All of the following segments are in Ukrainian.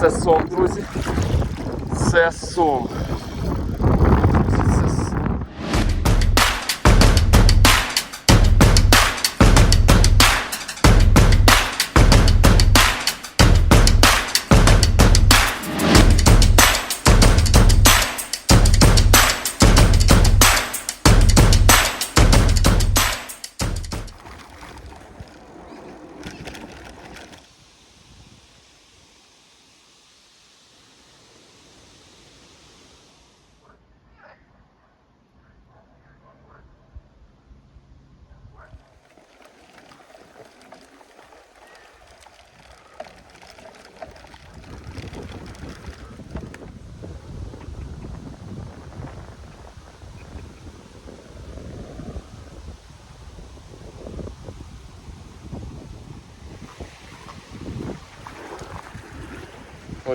Це сом, друзі. Це сом.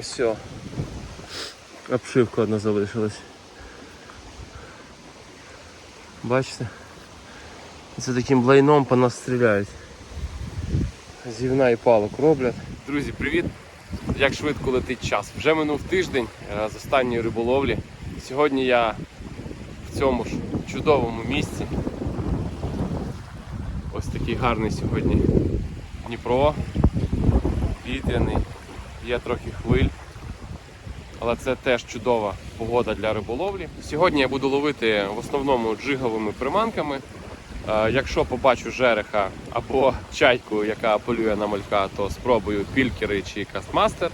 Ось все. Обшивка одна залишилась. Бачите? Це таким блайном по нас стріляють. Зівна і палок роблять. Друзі, привіт! Як швидко летить час. Вже минув тиждень е, з останньої риболовлі. Сьогодні я в цьому ж чудовому місці. Ось такий гарний сьогодні Дніпро. Вітряний, є трохи хвиль. Але це теж чудова погода для риболовлі. Сьогодні я буду ловити в основному джиговими приманками. Е, Якщо побачу жереха або чайку, яка полює на малька, то спробую пількери чи кастмастер.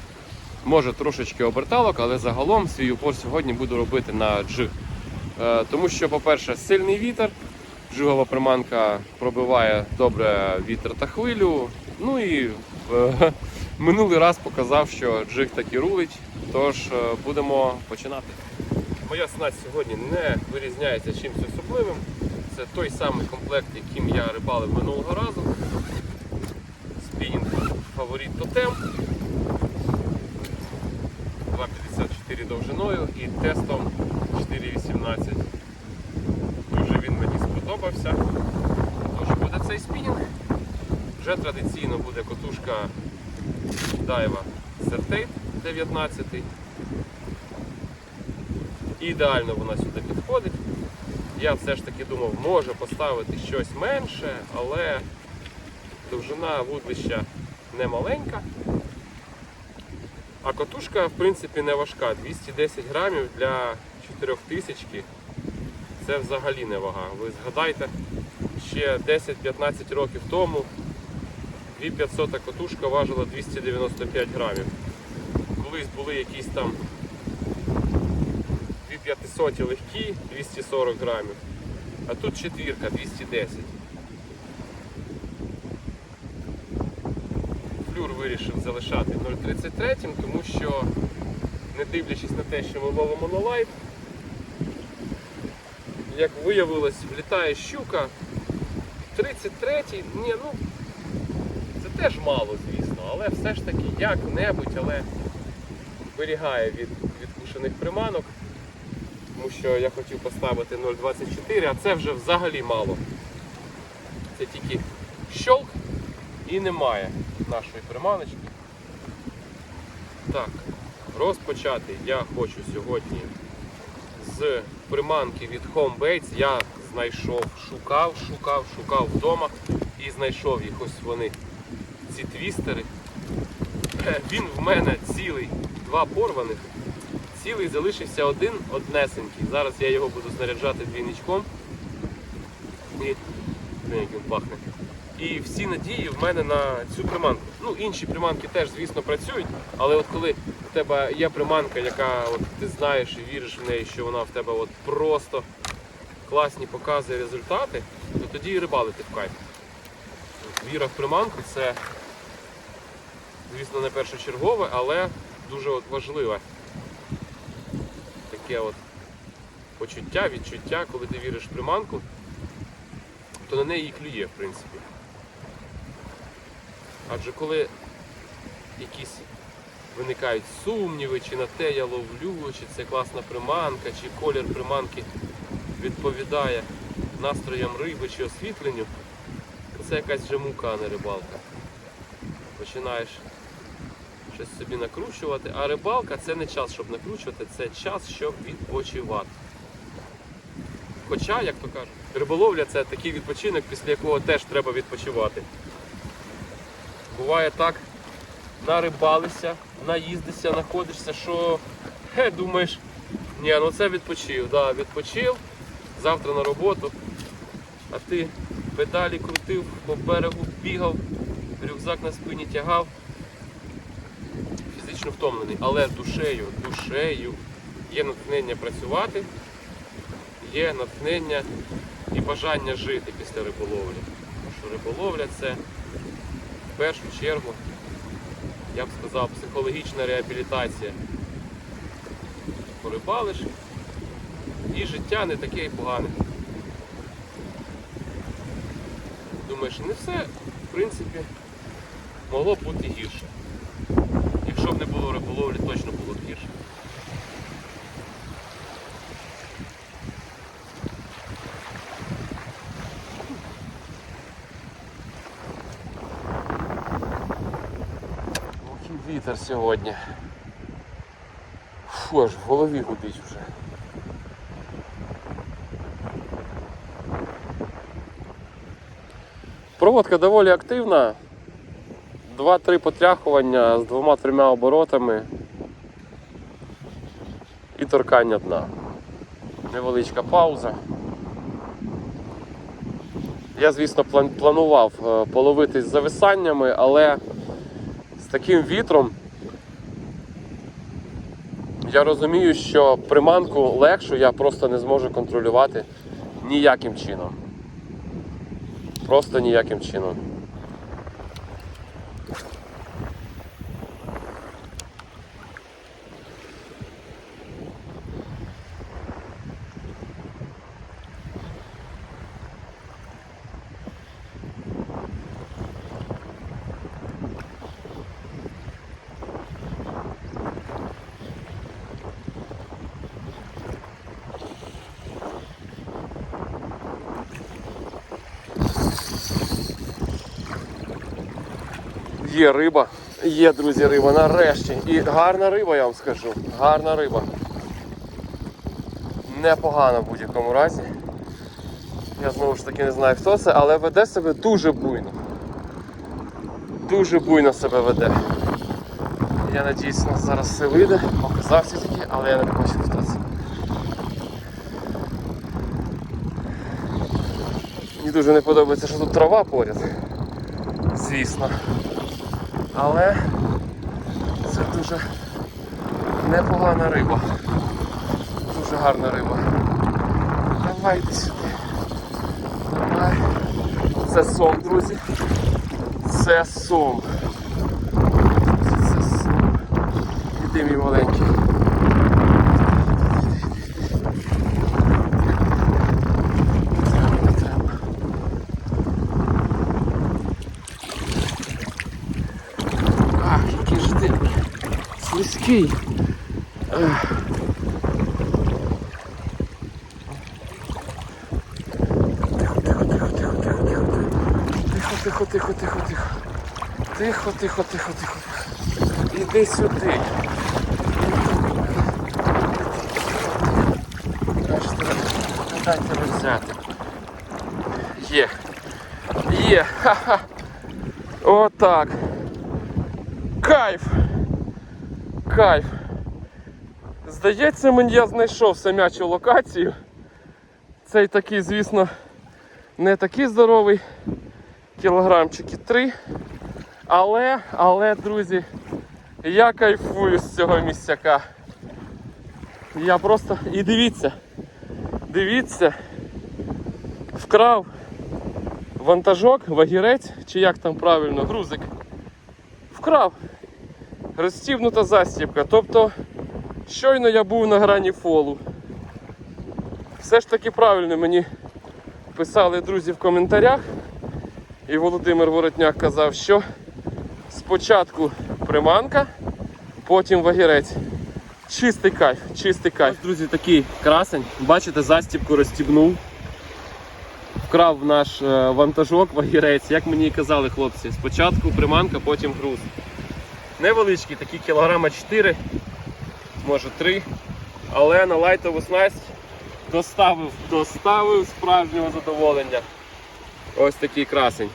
Може трошечки оберталок, але загалом свій упор сьогодні буду робити на джиг. Е, Тому що, по-перше, сильний вітер, джигова приманка пробиває добре вітер та хвилю. Ну і е, минулий раз показав, що джиг таки рулить. Тож е, будемо починати. Моя снасть сьогодні не вирізняється чимось особливим. Це той самий комплект, яким я рибалив минулого разу. Спінінг фаворит тотем. 2,54 довжиною і тестом 4,18. Дуже він мені сподобався. Тож буде цей спінінг. Вже традиційно буде котушка Дайва Сертейт 19. Ідеально вона сюди підходить. Я все ж таки думав, може поставити щось менше, але довжина вудлища не маленька. А котушка, в принципі, не важка. 210 грамів для 4000 це взагалі не вага. Ви згадайте, ще 10-15 років тому 2500 котушка важила 295 грамів. Колись були якісь там 2500 легкі 240 грамів, а тут четвірка 210. Флюр вирішив залишати 0,33, тому що, не дивлячись на те, що ми ловимо на лайт, як виявилось, влітає щука. 33-й, ні, ну теж мало, звісно, але все ж таки як-небудь, але виберігає від відкушених приманок. Тому що я хотів поставити 0,24, а це вже взагалі мало. Це тільки щолк і немає нашої приманочки. Так, розпочати я хочу сьогодні з приманки від Home Baits. Я знайшов, шукав, шукав, шукав вдома і знайшов їх. Ось вони, ці твістери. Е, Він в мене цілий, два порваних. Цілий залишився один однесенький. Зараз я його буду знаряджати двійничком. І як він пахне. І всі надії в мене на цю приманку. Ну, інші приманки теж, звісно, працюють, але от коли у тебе є приманка, яка от, ти знаєш і віриш в неї, що вона в тебе от просто класні показує результати, то тоді і рибалити в кайф. Віра в приманку це, звісно, не першочергове, але дуже от важливе таке от почуття, відчуття, коли ти віриш в приманку, то на неї і клює, в принципі. Адже коли якісь виникають сумніви, чи на те я ловлю, чи це класна приманка, чи колір приманки відповідає настроям риби чи освітленню, то це якась вже мука, а не рибалка. Починаєш щось собі накручувати. А рибалка це не час, щоб накручувати, це час, щоб відпочивати. Хоча, як то кажуть, риболовля це такий відпочинок, після якого теж треба відпочивати. Буває так, нарибалися, наїздишся, знаходишся, що хе, думаєш, ні, ну це відпочив, да, відпочив, завтра на роботу, а ти педалі крутив, по берегу бігав, рюкзак на спині тягав. Фізично втомлений, але душею, душею є натхнення працювати, є натхнення і бажання жити після риболовлі. Тому що риболовля це в першу чергу, я б сказав, психологічна реабілітація. Порибалиш і життя не таке і погане. Думаєш, не все, в принципі, могло бути гірше. Якщо б не було риболовлі, точно було б гірше. Ох вітер сьогодні. Фу, аж в голові гудить вже. Проводка доволі активна. Два-три потряхування з двома-трьома оборотами і торкання дна. Невеличка пауза. Я, звісно, планував е, половитись зависаннями, але з таким вітром я розумію, що приманку легшу я просто не зможу контролювати ніяким чином. Просто ніяким чином. Є риба. Є, друзі, риба нарешті. І гарна риба, я вам скажу. Гарна риба. Непогана в будь-якому разі. Я знову ж таки не знаю хто це, але веде себе дуже буйно. Дуже буйно себе веде. Я надіюсь, нас зараз все вийде. Показався тільки, але я не бачу хто це. Мені дуже не подобається, що тут трава поряд. Звісно. Але це дуже непогана риба. Дуже гарна риба. Давай йди сюди. Давай. Це сом, друзі. Це сом. Це сом. Іди, мій маленький. Не треба, не треба. Ах, який ж ти Ех. Тихо, тихо, тихо, тихо, тихо, тихо. Тихо, тихо, тихо, тихо, тихо. Тихо, тихо, тихо, тихо. Іди сюди. Треба дайте тебе взяти. Є. Є. Ха-ха. Отак. Кайф! Кайф! Здається, мені я знайшов самячу локацію. Цей такий, звісно, не такий здоровий, кілограмчики три. Але, але, друзі, я кайфую з цього місцяка. Я просто... І дивіться, дивіться, вкрав вантажок, вагірець, чи як там правильно, грузик. Вкрав. Розстібнута застібка. Тобто щойно я був на грані фолу. Все ж таки правильно мені писали друзі в коментарях. І Володимир Воротняк казав, що спочатку приманка, потім вагірець. Чистий кайф, чистий кайф. Ось, друзі, такий красень. Бачите, застібку розстібнув. Вкрав наш е, вантажок, вагірець, як мені і казали хлопці. Спочатку приманка, потім груз. Невеличкі, такі кілограма 4, може 3. Але на лайтову снасть доставив, доставив справжнього задоволення. Ось такий красень.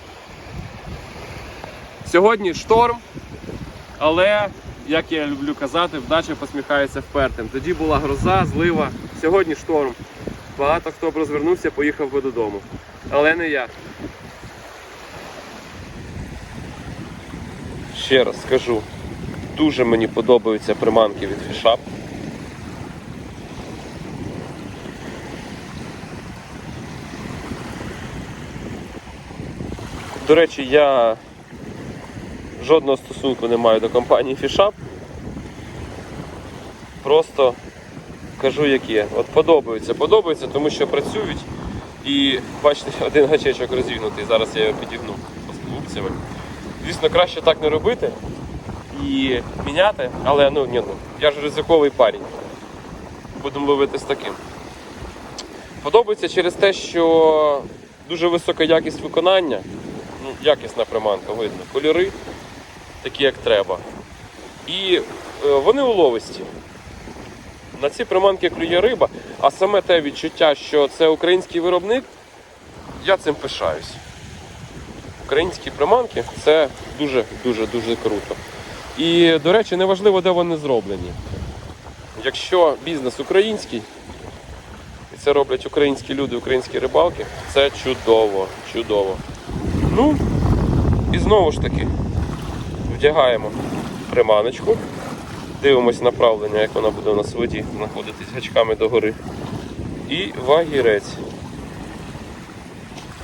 Сьогодні шторм, але, як я люблю казати, вдача посміхається впертим. Тоді була гроза, злива, сьогодні шторм. Багато хто б розвернувся, поїхав би додому. Але не я. Ще раз скажу, дуже мені подобаються приманки від фішап. До речі, я жодного стосунку не маю до компанії Фішап. Просто кажу, як є. От подобаються, подобаються, тому що працюють. І бачите, один гачечок розігнутий. Зараз я його підігну з лупцями. Звісно, краще так не робити і міняти, але ну ні, ну я ж ризиковий парень. Будемо ловити з таким. Подобається через те, що дуже висока якість виконання. Ну, якісна приманка, видно. Кольори такі, як треба. І е, вони уловисті. На ці приманки клює риба, а саме те відчуття, що це український виробник, я цим пишаюсь. Українські приманки це дуже-дуже дуже круто. І, до речі, неважливо, де вони зроблені. Якщо бізнес український, і це роблять українські люди, українські рибалки, це чудово, чудово. Ну, і знову ж таки, вдягаємо приманочку, дивимось направлення, як вона буде у нас в воді знаходитись гачками догори. І вагірець.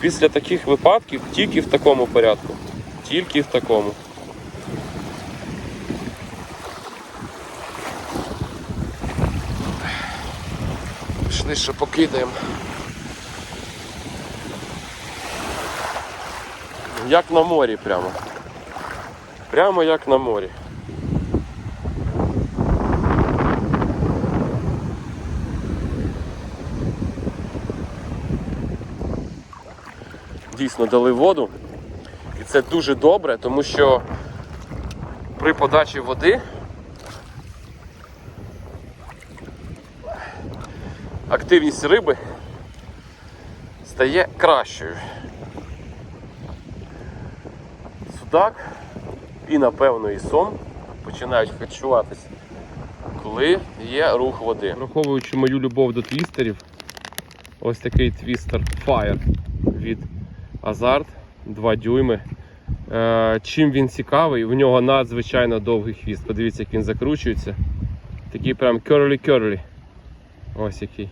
Після таких випадків тільки в такому порядку. Тільки в такому. Пішли ще покидаємо. Як на морі прямо. Прямо як на морі. Дійсно дали воду. І це дуже добре, тому що при подачі води активність риби стає кращою. Судак і, напевно, і сом починають харчуватись, коли є рух води. Враховуючи мою любов до твістерів, ось такий твістер Fire від Azart 2 дюйми. Е, чим він цікавий, в нього надзвичайно довгий хвіст. Подивіться, як він закручується. Такий прям керлі-керлі. Ось який.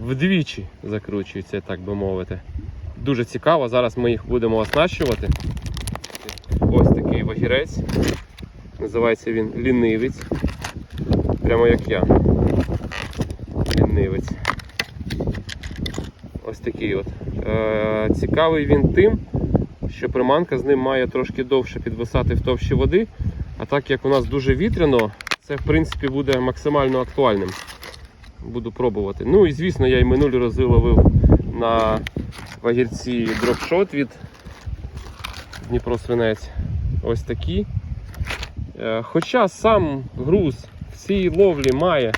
Вдвічі закручується, так би мовити. Дуже цікаво. Зараз ми їх будемо оснащувати. Ось такий вагірець. Називається він лінивець. Прямо як я. Лінивець. Ось такий от. Е, цікавий він тим, що приманка з ним має трошки довше підвисати в товщі води. А так як у нас дуже вітряно, це в принципі буде максимально актуальним. Буду пробувати. Ну і звісно, я і минулі рази ловив на вагірці дропшот від Дніпро Свинець. Ось такі. Е, Хоча сам груз в цій ловлі має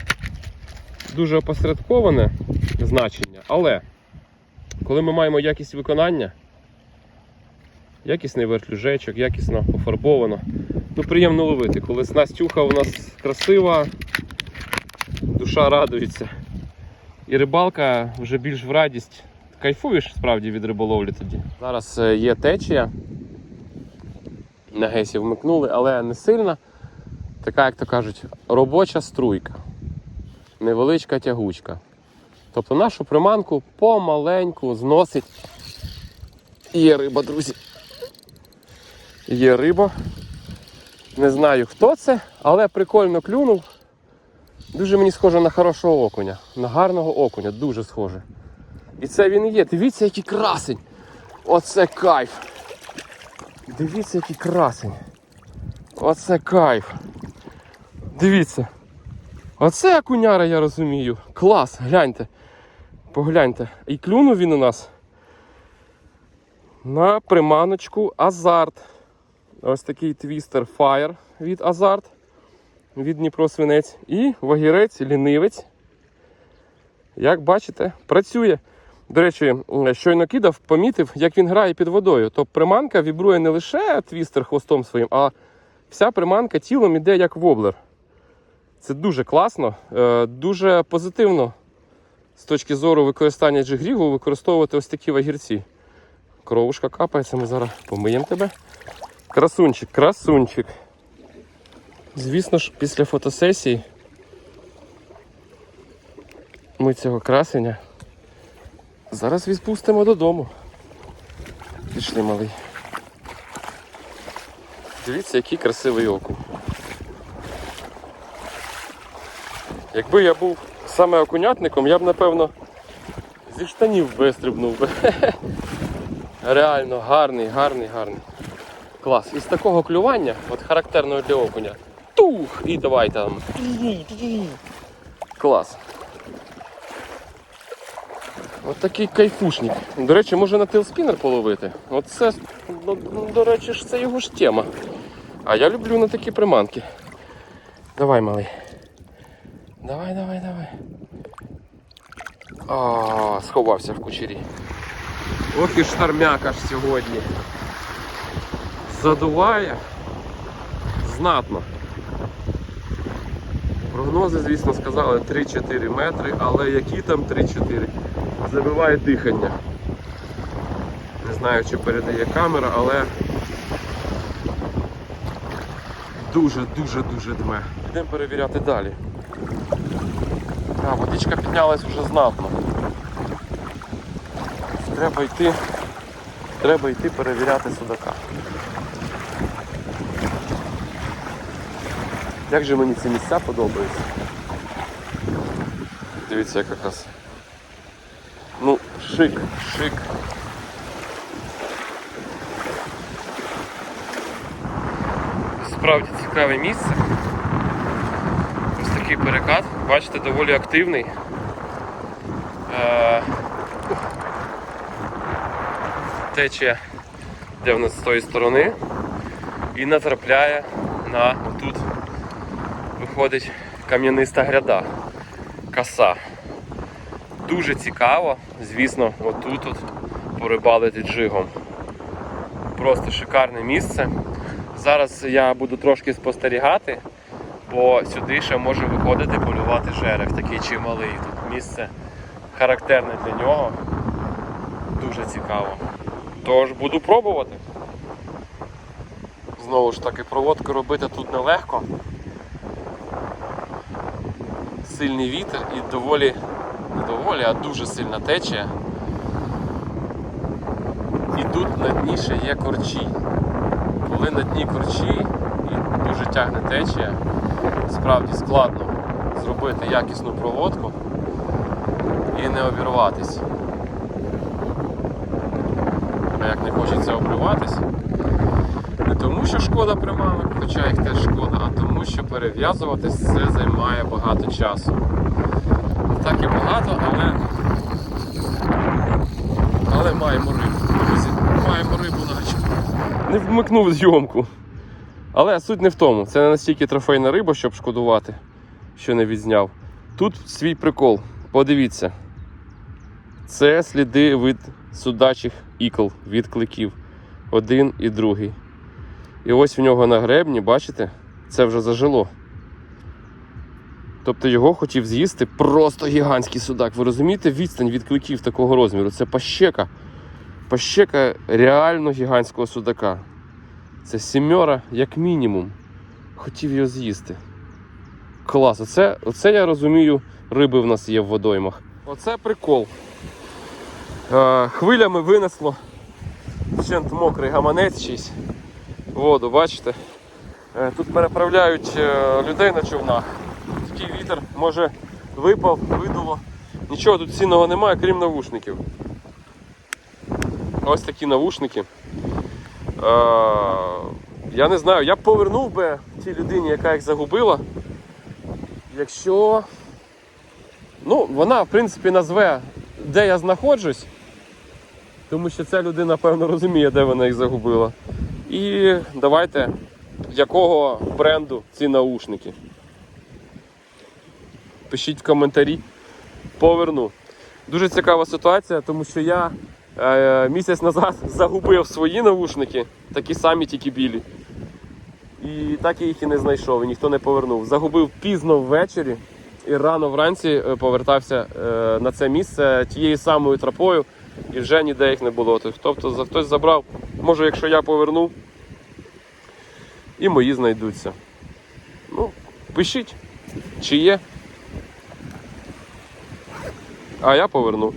дуже опосередковане значення, але коли ми маємо якість виконання, якісний вертлюжечок, якісно пофарбовано, ну приємно ловити. Коли снастюха у нас красива, душа радується. І рибалка вже більш в радість. Кайфуєш справді від риболовлі тоді. Зараз е, є течія. На гесі вмикнули, але не сильна. Така, як то кажуть, робоча струйка. Невеличка тягучка. Тобто нашу приманку помаленьку зносить. Є риба, друзі. Є риба. Не знаю хто це, але прикольно клюнув. Дуже мені схоже на хорошого окуня, на гарного окуня, дуже схоже. І це він і є. Дивіться, який красень. Оце кайф. Дивіться, який красень. Оце кайф. Дивіться. Оце окуняра, я розумію. Клас, гляньте. Погляньте. І клюнув він у нас на приманочку Азарт Ось такий твістер Fire від Азарт від Дніпро Свинець. І вагірець, лінивець. Як бачите, працює. До речі, щойно кидав, помітив, як він грає під водою. Тобто приманка вібрує не лише твістер хвостом своїм, а вся приманка тілом іде як воблер. Це дуже класно, е, дуже позитивно з точки зору використання джигрігу використовувати ось такі вагірці. Кровушка капається, ми зараз помиємо тебе. Красунчик, красунчик. Звісно ж, після фотосесії ми цього красення зараз відпустимо додому. Пішли, малий. Дивіться, який красивий окунь. Якби я був саме окунятником, я б напевно зі штанів вистрибнув би. Реально гарний, гарний, гарний. Клас. Із такого клювання, от характерного для окуня. Тух! І давай там. Клас. От такий кайфушник. До речі, може на тилспінер половити. Оце, ну, ну, до речі, ж це його ж тема. А я люблю на такі приманки. Давай, малий. Давай, давай, давай. А, сховався в кучері. Ох і штармяка ж сьогодні. Задуває знатно. Прогнози, звісно, сказали 3-4 метри, але які там 3-4? Забиває дихання. Не знаю, чи передає камера, але дуже-дуже-дуже дме. Йдемо перевіряти далі. А, водичка піднялась вже знатно. Треба йти, треба йти перевіряти судака. Як же мені ці місця подобаються. Дивіться, як якраз. Ну, шик, шик. Справді цікаве місце. Такий перекат, бачите, доволі активний. Е, Тече де в нас з тої сторони і натрапляє на отут виходить кам'яниста гряда, коса. Дуже цікаво, звісно, отут от порибалити джигом. Просто шикарне місце. Зараз я буду трошки спостерігати, бо сюди ще може виходити полювати жерех, такий чималий. Тут місце характерне для нього. Дуже цікаво. Тож буду пробувати. Знову ж таки, проводку робити тут нелегко. Сильний вітер і доволі, не доволі, а дуже сильна течія. І тут на дні ще є корчі. Коли на дні корчі і дуже тягне течія, справді складно зробити якісну проводку і не обірватись. А як не хочеться обриватись, не тому, що шкода приманок, хоча їх теж шкода, а тому, що перев'язуватись це займає багато часу. Так і багато, але але маємо рибу. Маємо рибу на гачку. Не вмикнув зйомку. Але суть не в тому. Це не настільки трофейна риба, щоб шкодувати, що не відзняв. Тут свій прикол. Подивіться. Це сліди від судачих ікл, від кликів. Один і другий. І ось в нього на гребні, бачите, це вже зажило. Тобто його хотів з'їсти просто гігантський судак. Ви розумієте відстань від кликів такого розміру? Це пащека. Пащека реально гігантського судака. Це сімьора, як мінімум. Хотів його з'їсти. Клас, оце, оце я розумію, риби в нас є в водоймах. Оце прикол. Е, хвилями винесло вщент мокрий гаманець чийсь. Воду, бачите? Е, Тут переправляють е, людей на човнах. Такий вітер, може випав, видуло. Нічого тут цінного немає, крім навушників. Ось такі навушники. Я не знаю, я б повернув би тій людині, яка їх загубила. Якщо ну, вона, в принципі, назве, де я знаходжусь, тому що ця людина, певно, розуміє, де вона їх загубила. І давайте, якого бренду ці наушники. Пишіть в коментарі. Поверну. Дуже цікава ситуація, тому що я місяць назад загубив свої навушники, такі самі, тільки білі. І так я їх і не знайшов, і ніхто не повернув. Загубив пізно ввечері і рано вранці е, повертався е, на це місце тією самою тропою, і вже ніде їх не було. Тобто хтось забрав. Може, якщо я поверну, і мої знайдуться. Ну, пишіть, чи є. А я поверну.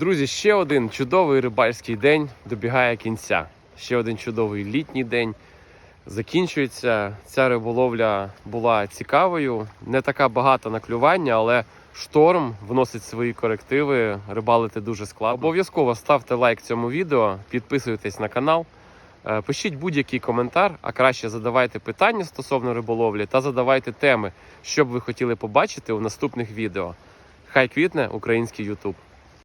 Друзі, ще один чудовий рибальський день добігає кінця. Ще один чудовий літній день. Закінчується. Ця риболовля була цікавою. Не така багата на клювання, але шторм вносить свої корективи. Рибалити дуже складно. Обов'язково ставте лайк цьому відео, підписуйтесь на канал. Е, Пишіть будь-який коментар, а краще задавайте питання стосовно риболовлі та задавайте теми, що б ви хотіли побачити у наступних відео. Хай квітне український YouTube.